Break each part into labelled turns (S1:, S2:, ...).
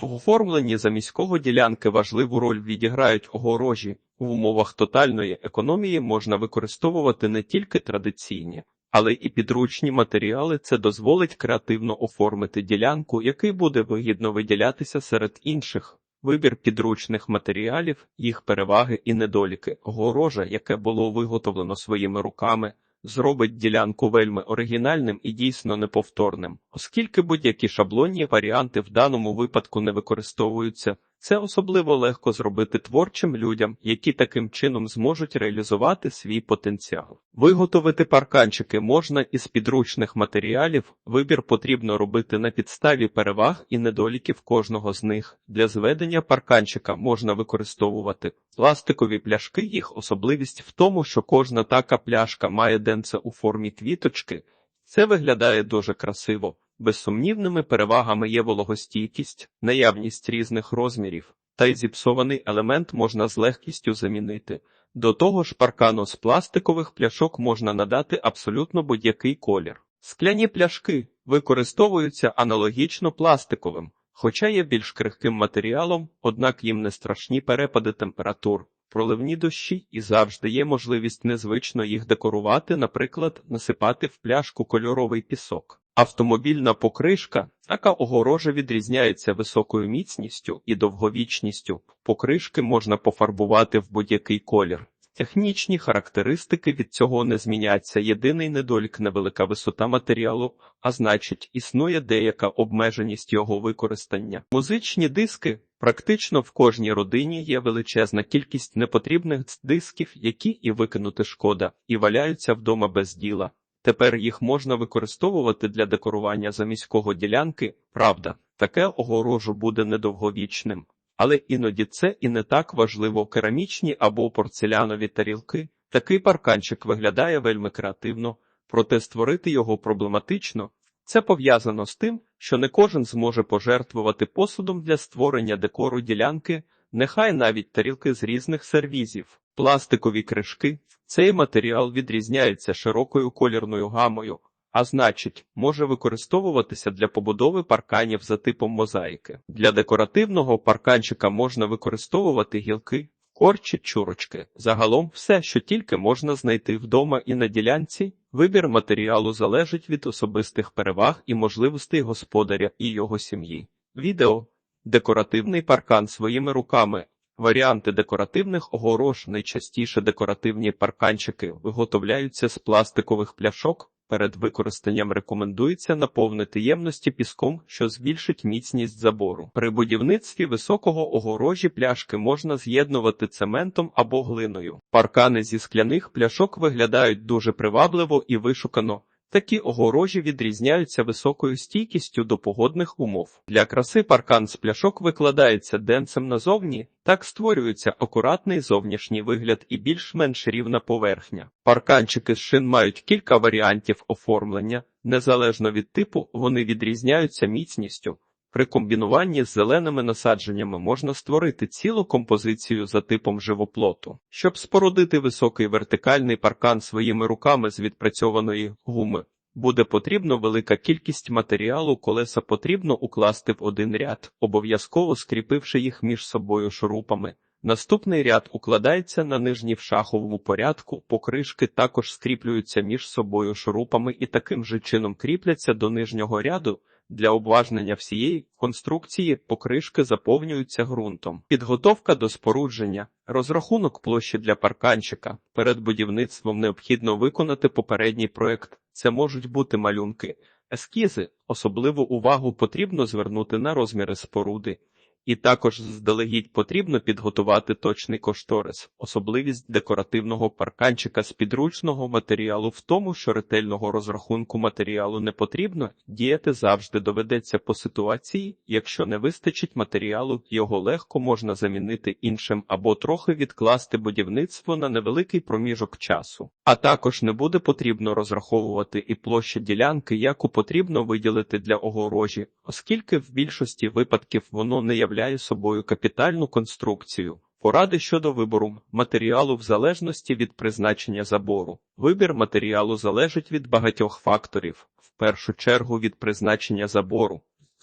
S1: В оформленні заміського ділянки важливу роль відіграють огорожі. В умовах тотальної економії можна використовувати не тільки традиційні, але і підручні матеріали. Це дозволить креативно оформити ділянку, який буде вигідно виділятися серед інших. Вибір підручних матеріалів, їх переваги і недоліки. Огорожа, яке було виготовлено своїми руками, зробить ділянку вельми оригінальним і дійсно неповторним, оскільки будь-які шаблонні варіанти в даному випадку не використовуються. Це особливо легко зробити творчим людям, які таким чином зможуть реалізувати свій потенціал. Виготовити парканчики можна із підручних матеріалів. Вибір потрібно робити на підставі переваг і недоліків кожного з них. Для зведення парканчика можна використовувати пластикові пляшки. Їх особливість в тому, що кожна така пляшка має денце у формі квіточки. Це виглядає дуже красиво. Безсумнівними перевагами є вологостійкість, наявність різних розмірів, та й зіпсований елемент можна з легкістю замінити. До того ж, паркану з пластикових пляшок можна надати абсолютно будь-який колір. Скляні пляшки використовуються аналогічно пластиковим, хоча є більш крихким матеріалом, однак їм не страшні перепади температур. Проливні дощі і завжди є можливість незвично їх декорувати, наприклад, насипати в пляшку кольоровий пісок. Автомобільна покришка така огорожа відрізняється високою міцністю і довговічністю. Покришки можна пофарбувати в будь-який колір. Технічні характеристики від цього не зміняться. Єдиний недолік невелика висота матеріалу, а значить, існує деяка обмеженість його використання. Музичні диски практично в кожній родині є величезна кількість непотрібних дисків, які і викинути шкода, і валяються вдома без діла. Тепер їх можна використовувати для декорування заміського ділянки. Правда, таке огорожу буде недовговічним. Але іноді це і не так важливо керамічні або порцелянові тарілки. Такий парканчик виглядає вельми креативно, проте створити його проблематично. Це пов'язано з тим, що не кожен зможе пожертвувати посудом для створення декору ділянки, нехай навіть тарілки з різних сервізів, пластикові кришки. Цей матеріал відрізняється широкою колірною гамою, а значить, може використовуватися для побудови парканів за типом мозаїки. Для декоративного парканчика можна використовувати гілки, корчі, чурочки. Загалом все, що тільки можна знайти вдома і на ділянці. Вибір матеріалу залежить від особистих переваг і можливостей господаря і його сім'ї. Відео декоративний паркан своїми руками. Варіанти декоративних огорож найчастіше декоративні парканчики виготовляються з пластикових пляшок. Перед використанням рекомендується наповнити ємності піском, що збільшить міцність забору. При будівництві високого огорожі пляшки можна з'єднувати цементом або глиною. Паркани зі скляних пляшок виглядають дуже привабливо і вишукано. Такі огорожі відрізняються високою стійкістю до погодних умов. Для краси паркан з пляшок викладається денцем назовні, так створюється акуратний зовнішній вигляд і більш-менш рівна поверхня. Парканчики з шин мають кілька варіантів оформлення, незалежно від типу, вони відрізняються міцністю. При комбінуванні з зеленими насадженнями можна створити цілу композицію за типом живоплоту. Щоб спорудити високий вертикальний паркан своїми руками з відпрацьованої гуми, буде потрібно велика кількість матеріалу, колеса потрібно укласти в один ряд, обов'язково скріпивши їх між собою шурупами. Наступний ряд укладається на нижній в шаховому порядку, покришки також скріплюються між собою шурупами і таким же чином кріпляться до нижнього ряду. Для обважнення всієї конструкції покришки заповнюються ґрунтом. Підготовка до спорудження, розрахунок площі для парканчика. Перед будівництвом необхідно виконати попередній проект. Це можуть бути малюнки, ескізи. Особливу увагу потрібно звернути на розміри споруди. І також здалегідь потрібно підготувати точний кошторис. Особливість декоративного парканчика з підручного матеріалу в тому, що ретельного розрахунку матеріалу не потрібно, діяти завжди доведеться по ситуації, якщо не вистачить матеріалу, його легко можна замінити іншим або трохи відкласти будівництво на невеликий проміжок часу. А також не буде потрібно розраховувати і площа ділянки, яку потрібно виділити для огорожі, оскільки в більшості випадків воно не являється являє собою капітальну конструкцію. Поради щодо вибору матеріалу в залежності від призначення забору. Вибір матеріалу залежить від багатьох факторів, в першу чергу від призначення забору.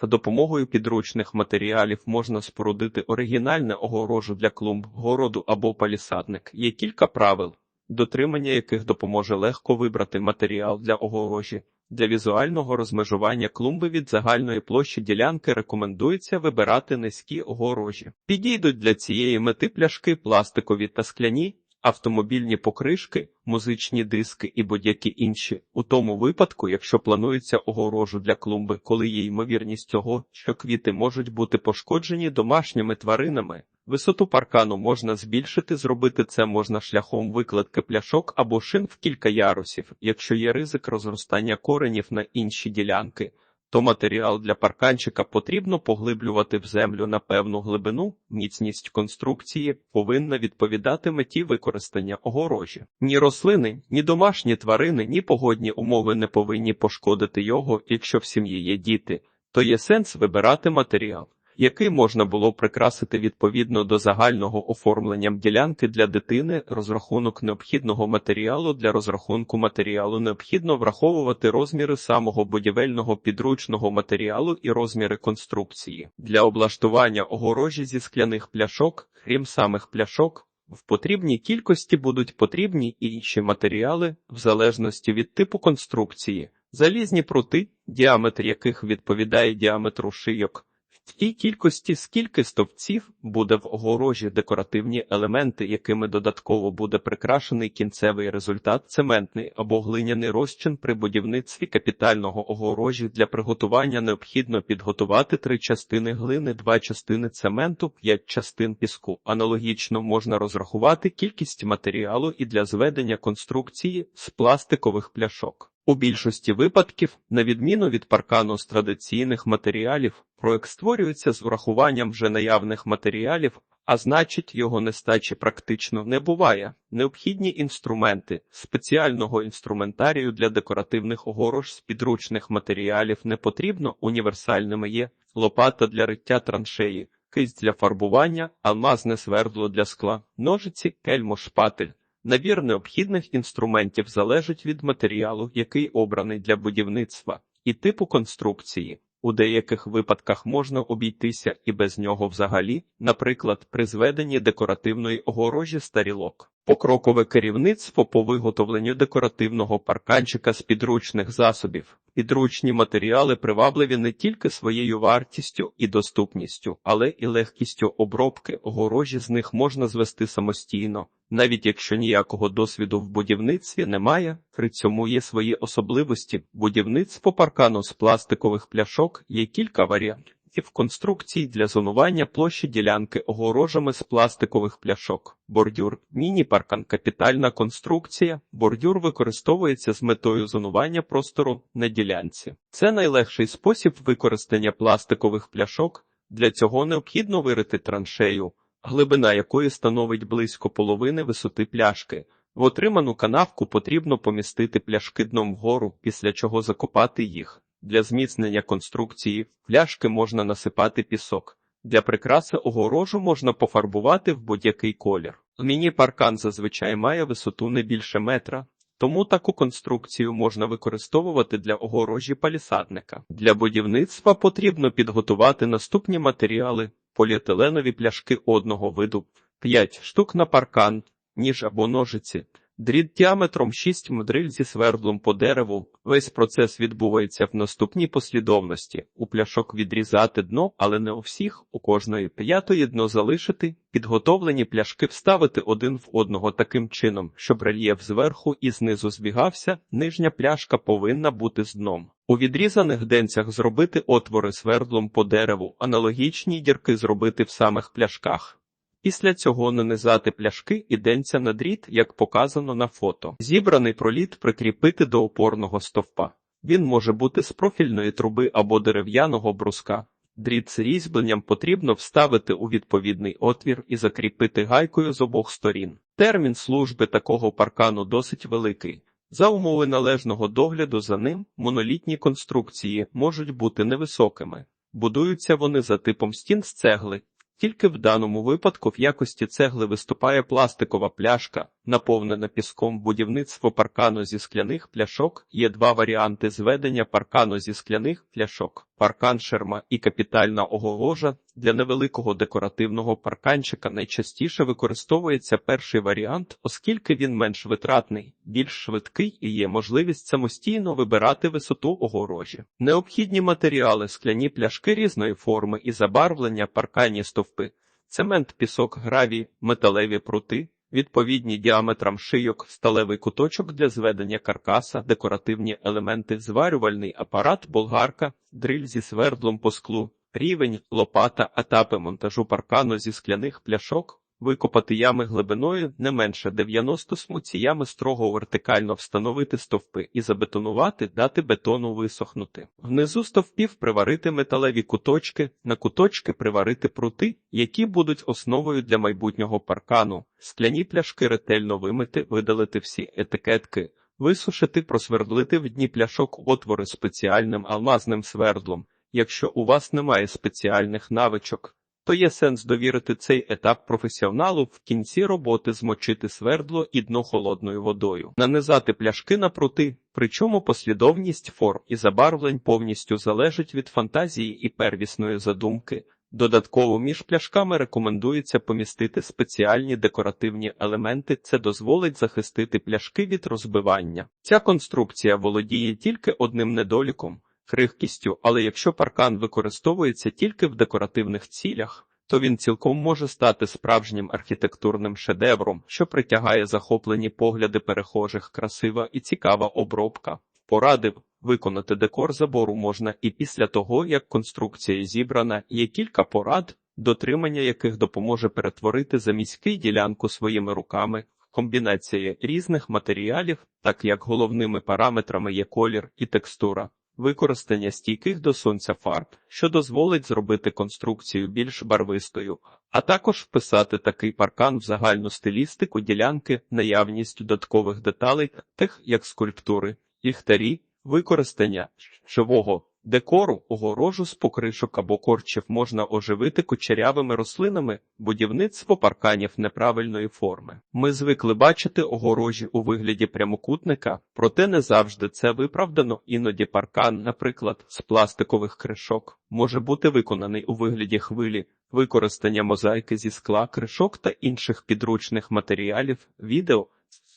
S1: За допомогою підручних матеріалів можна спорудити оригінальне огорожу для клумб, городу або палісадник. Є кілька правил, дотримання яких допоможе легко вибрати матеріал для огорожі. Для візуального розмежування клумби від загальної площі ділянки рекомендується вибирати низькі огорожі. Підійдуть для цієї мети пляшки пластикові та скляні, автомобільні покришки, музичні диски і будь-які інші. У тому випадку, якщо планується огорожу для клумби, коли є ймовірність того, що квіти можуть бути пошкоджені домашніми тваринами. Висоту паркану можна збільшити, зробити це можна шляхом викладки пляшок або шин в кілька ярусів, якщо є ризик розростання коренів на інші ділянки. То матеріал для парканчика потрібно поглиблювати в землю на певну глибину, міцність конструкції повинна відповідати меті використання огорожі. Ні рослини, ні домашні тварини, ні погодні умови не повинні пошкодити його, якщо в сім'ї є діти, то є сенс вибирати матеріал який можна було прикрасити відповідно до загального оформленням ділянки для дитини, розрахунок необхідного матеріалу для розрахунку матеріалу необхідно враховувати розміри самого будівельного підручного матеріалу і розміри конструкції для облаштування огорожі зі скляних пляшок, крім самих пляшок. В потрібній кількості будуть потрібні і інші матеріали в залежності від типу конструкції, залізні прути, діаметр яких відповідає діаметру шийок, в тій кількості, скільки стовпців буде в огорожі декоративні елементи, якими додатково буде прикрашений кінцевий результат цементний або глиняний розчин при будівництві капітального огорожі для приготування необхідно підготувати три частини глини, два частини цементу, п'ять частин піску. Аналогічно можна розрахувати кількість матеріалу і для зведення конструкції з пластикових пляшок. У більшості випадків, на відміну від паркану з традиційних матеріалів, проект створюється з урахуванням вже наявних матеріалів, а значить, його нестачі практично не буває. Необхідні інструменти спеціального інструментарію для декоративних огорож з підручних матеріалів не потрібно, універсальними є лопата для риття траншеї, кисть для фарбування, алмазне свердло для скла, ножиці, кельмо, шпатель. Набір необхідних інструментів залежить від матеріалу, який обраний для будівництва, і типу конструкції. У деяких випадках можна обійтися і без нього взагалі, наприклад, при зведенні декоративної огорожі старілок. Покрокове керівництво по виготовленню декоративного парканчика з підручних засобів. Підручні матеріали привабливі не тільки своєю вартістю і доступністю, але і легкістю обробки огорожі з них можна звести самостійно. Навіть якщо ніякого досвіду в будівництві немає, при цьому є свої особливості. Будівництво паркану з пластикових пляшок є кілька варіантів конструкцій для зонування площі ділянки огорожами з пластикових пляшок. Бордюр, міні-паркан, капітальна конструкція. Бордюр використовується з метою зонування простору на ділянці. Це найлегший спосіб використання пластикових пляшок. Для цього необхідно вирити траншею глибина якої становить близько половини висоти пляшки. В отриману канавку потрібно помістити пляшки дном вгору, після чого закопати їх. Для зміцнення конструкції пляшки можна насипати пісок. Для прикраси огорожу можна пофарбувати в будь-який колір. Міні-паркан зазвичай має висоту не більше метра, тому таку конструкцію можна використовувати для огорожі палісадника. Для будівництва потрібно підготувати наступні матеріали: поліетиленові пляшки одного виду, 5 штук на паркан, ніж або ножиці. Дріт діаметром 6 мдриль зі свердлом по дереву. Весь процес відбувається в наступній послідовності. У пляшок відрізати дно, але не у всіх, у кожної п'ятої дно залишити, підготовлені пляшки вставити один в одного таким чином, щоб рельєф зверху і знизу збігався, нижня пляшка повинна бути з дном. У відрізаних денцях зробити отвори свердлом по дереву, аналогічні дірки зробити в самих пляшках. Після цього нанизати пляшки і денця на дріт, як показано на фото. Зібраний проліт прикріпити до опорного стовпа. Він може бути з профільної труби або дерев'яного бруска. Дріт з різьбленням потрібно вставити у відповідний отвір і закріпити гайкою з обох сторін. Термін служби такого паркану досить великий. За умови належного догляду за ним монолітні конструкції можуть бути невисокими. Будуються вони за типом стін з цегли, тільки в даному випадку в якості цегли виступає пластикова пляшка, наповнене піском будівництво паркану зі скляних пляшок. Є два варіанти зведення паркану зі скляних пляшок: паркан шерма і капітальна огорожа. Для невеликого декоративного парканчика найчастіше використовується перший варіант, оскільки він менш витратний, більш швидкий і є можливість самостійно вибирати висоту огорожі. Необхідні матеріали скляні пляшки різної форми і забарвлення, парканні стовпи, цемент, пісок, гравій, металеві прути. Відповідні діаметрам шийок, сталевий куточок для зведення каркаса, декоративні елементи, зварювальний апарат, болгарка, дриль зі свердлом по склу, рівень, лопата, етапи монтажу паркану зі скляних пляшок, викопати ями глибиною не менше 90 см, ями строго вертикально встановити стовпи і забетонувати, дати бетону висохнути. Внизу стовпів приварити металеві куточки, на куточки приварити прути, які будуть основою для майбутнього паркану, скляні пляшки ретельно вимити, видалити всі етикетки. Висушити, просвердлити в дні пляшок отвори спеціальним алмазним свердлом. Якщо у вас немає спеціальних навичок, то є сенс довірити цей етап професіоналу в кінці роботи змочити свердло і дно холодною водою, нанизати пляшки на прути, причому послідовність форм і забарвлень повністю залежить від фантазії і первісної задумки. Додатково між пляшками рекомендується помістити спеціальні декоративні елементи, це дозволить захистити пляшки від розбивання. Ця конструкція володіє тільки одним недоліком крихкістю, але якщо паркан використовується тільки в декоративних цілях, то він цілком може стати справжнім архітектурним шедевром, що притягає захоплені погляди перехожих, красива і цікава обробка. Порадив виконати декор забору можна і після того, як конструкція зібрана, є кілька порад, дотримання яких допоможе перетворити заміський ділянку своїми руками. Комбінація різних матеріалів, так як головними параметрами є колір і текстура, використання стійких до сонця фарб, що дозволить зробити конструкцію більш барвистою, а також вписати такий паркан в загальну стилістику ділянки, наявність додаткових деталей, тих як скульптури, ліхтарі, використання живого. Декору огорожу з покришок або корчів можна оживити кучерявими рослинами, будівництво парканів неправильної форми. Ми звикли бачити огорожі у вигляді прямокутника, проте не завжди це виправдано. Іноді паркан, наприклад, з пластикових кришок, може бути виконаний у вигляді хвилі, використання мозаїки зі скла, кришок та інших підручних матеріалів, відео,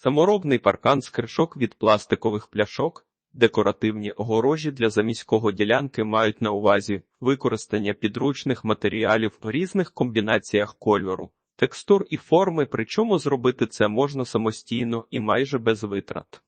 S1: саморобний паркан з кришок від пластикових пляшок. Декоративні огорожі для заміського ділянки мають на увазі використання підручних матеріалів в різних комбінаціях кольору, текстур і форми, причому зробити це можна самостійно і майже без витрат.